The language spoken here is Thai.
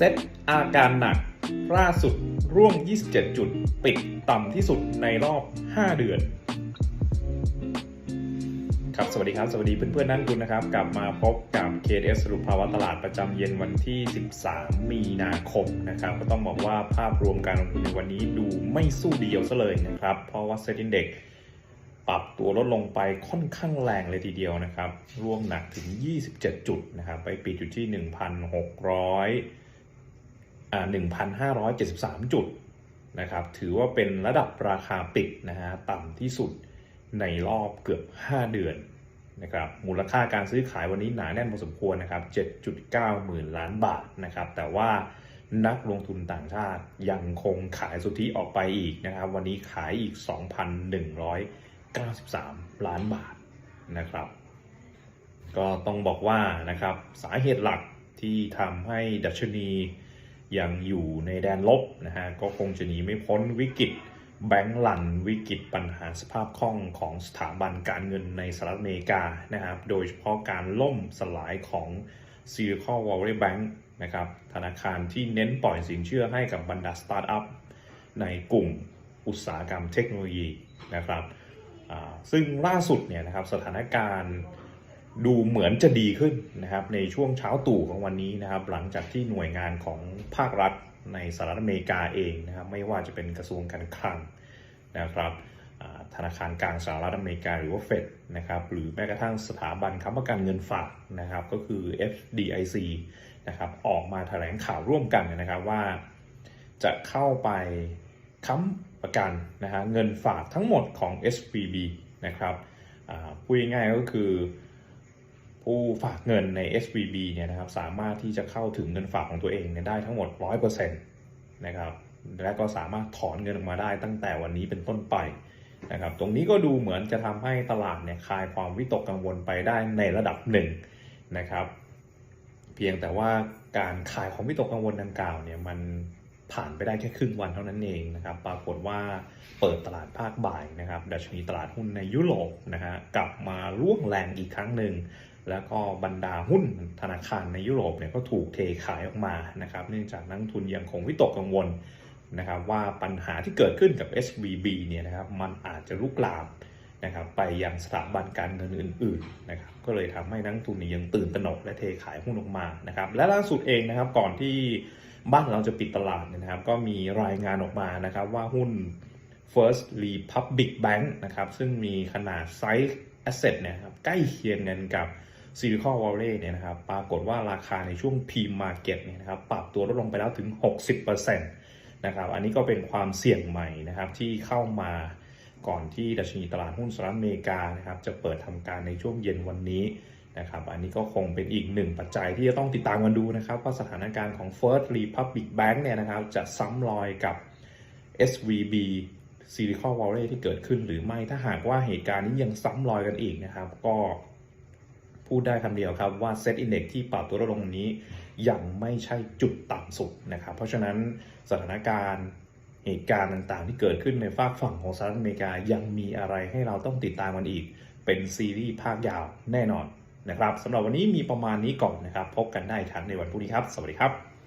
เซตอาการหนักล่าสุดร่วง 27 จุด ปิดต่ำที่สุดในรอบ 5 เดือน ครับสวัสดีครับ สวัสดีเพื่อนๆนักลงทุนนะครับ กลับมาพบกับ KS สรุปภาวะตลาดประจำเย็นวันที่ 13 มีนาคมนะครับ ก็ต้องบอกว่าภาพรวมการลงทุนในวันนี้ดูไม่สู้เดียวซะเลยนะครับ เพราะว่าเซ็นเดี x ปรับตัวลดลงไปค่อนข้างแรงเลยทีเดียวนะครับ ร่วงหนักถึง 27 จุดนะครับ ไปปิดอยู่ที่ 1,600อ่า 1,573 จุดนะครับ ถือว่าเป็นระดับราคาปิดนะฮะต่ำที่สุดในรอบเกือบ 5 เดือนนะครับมูลค่าการซื้อขายวันนี้หนาแน่นพอสมควรนะครับ 7.9 หมื่นล้านบาทนะครับ แต่ว่านักลงทุนต่างชาติยังคงขายสุทธิออกไปอีกนะครับ วันนี้ขายอีก 2,193 ล้านบาทนะครับ ก็ต้องบอกว่านะครับสาเหตุหลักที่ทำให้ดัชนี ยังอยู่ในแดนลบนะฮะก็คงจะหนีไม่พ้นวิกฤตแบงก์ลันวิกฤตปัญหาสภาพคล่องของสถาบันการเงินในสหรัฐอเมริกานะครับ โดยเฉพาะการล่มสลายของ Silicon Valley Bank นะครับ ธนาคารที่เน้นปล่อยสินเชื่อให้กับบรรดาสตาร์ทอัพในกลุ่มอุตสาหกรรมเทคโนโลยีนะครับ ซึ่งล่าสุดเนี่ยนะครับสถานการณ์ ดูเหมือนจะดีขึ้นนะครับในช่วงเช้าตู่ของวันนี้นะครับ หลังจากที่หน่วยงานของภาครัฐในสหรัฐอเมริกาเองนะครับ ไม่ว่าจะเป็นกระทรวงการคลังนะครับธนาคารกลางสหรัฐอเมริกาหรือว่าเฟดนะครับหรือแม้กระทั่งสถาบันค้ำประกันเงินฝากนะครับ ก็คือ FDIC นะครับออกมาแถลงข่าวร่วมกันนะครับว่า จะเข้าไปค้ำประกันนะฮะเงินฝากทั้งหมดของ SVB นะครับพูดง่ายๆก็คือ ผู้ฝากเงินใน SVB เนี่ยนะครับสามารถที่จะเข้าถึงเงินฝากของตัวเองเนี่ยได้ทั้งหมด 100%นะครับและก็สามารถถอนเงินออกมาได้ตั้งแต่วันนี้เป็นต้นไปนะครับตรงนี้ก็ดูเหมือนจะทำให้ตลาดเนี่ยคลายความวิตกกังวลไปได้ในระดับหนึ่งนะครับ เพียงแต่ว่าการคลายความวิตกกังวลดังกล่าวเนี่ยมันผ่านไปได้แค่ครึ่งวันเท่านั้นเองนะครับ ปรากฏว่าเปิดตลาดภาคบ่ายนะครับ ดัชนีตลาดหุ้นในยุโรปนะฮะกลับมาร่วงแรงอีกครั้งหนึ่ง แล้วก็บรรดาหุ้นธนาคารในยุโรปเนี่ยก็ถูกเทขายออกมานะครับ เนื่องจากนักทุนยังคงวิตกกังวลนะครับว่าปัญหาที่เกิดขึ้นกับ SVB เนี่ยนะครับมันอาจจะลุกลามนะครับไปยังสถาบันการเงินอื่นๆนะครับก็เลยทำให้นักทุนนี่ยังตื่นตระหนกและเทขายหุ้นออกมานะครับและล่าสุดเองนะครับก่อนที่บ้านเราจะปิดตลาดนยนะครับ ก็มีรายงานออกมานะครับว่าหุ้น First Republic Bank นะครับซึ่งมีขนาดไซส์ asset เนี่ยครับใกล้เคียงกันกับ Silicon Valley เนี่ยนะครับปรากฏว่าราคาในช่วง P Market เนี่ยนะครับปรับตัวลดลงไปแล้วถึง 60%นะครับอันนี้ก็เป็นความเสี่ยงใหม่นะครับที่เข้ามาก่อนที่ดัชนีตลาดหุ้นสหรัฐอเมริกานะครับจะเปิดทำการในช่วงเย็นวันนี้นะครับอันนี้ก็คงเป็นอีกหนึ่งปัจจัยที่จะต้องติดตามกันดูนะครับว่าสถานการณ์ของ First Republic Bank เนี่ยนะครับจะซ้ำรอยกับ SVB Silicon Valley ที่เกิดขึ้นหรือไม่ถ้าหากว่าเหตุการณ์นี้ยังซ้ำรอยกันอีกนะครับ ก็ พูดได้คำเดียวครับว่าเซตอินเด็กที่ปรับตัวลดลงนี้ ยังไม่ใช่จุดต่ำสุดนะครับ เพราะฉะนั้นสถานการณ์เหตุการณ์ต่างๆ ที่เกิดขึ้นในฝากฝั่งของสหรัฐอเมริกายังมีอะไรให้เราต้องติดตามกันอีก เป็นซีรีส์ภาคยาวแน่นอนนะครับสำหรับวันนี้มีประมาณนี้ก่อนนะครับ พบกันได้ครั้งในวันพรุ่งนี้ครับ สวัสดีครับ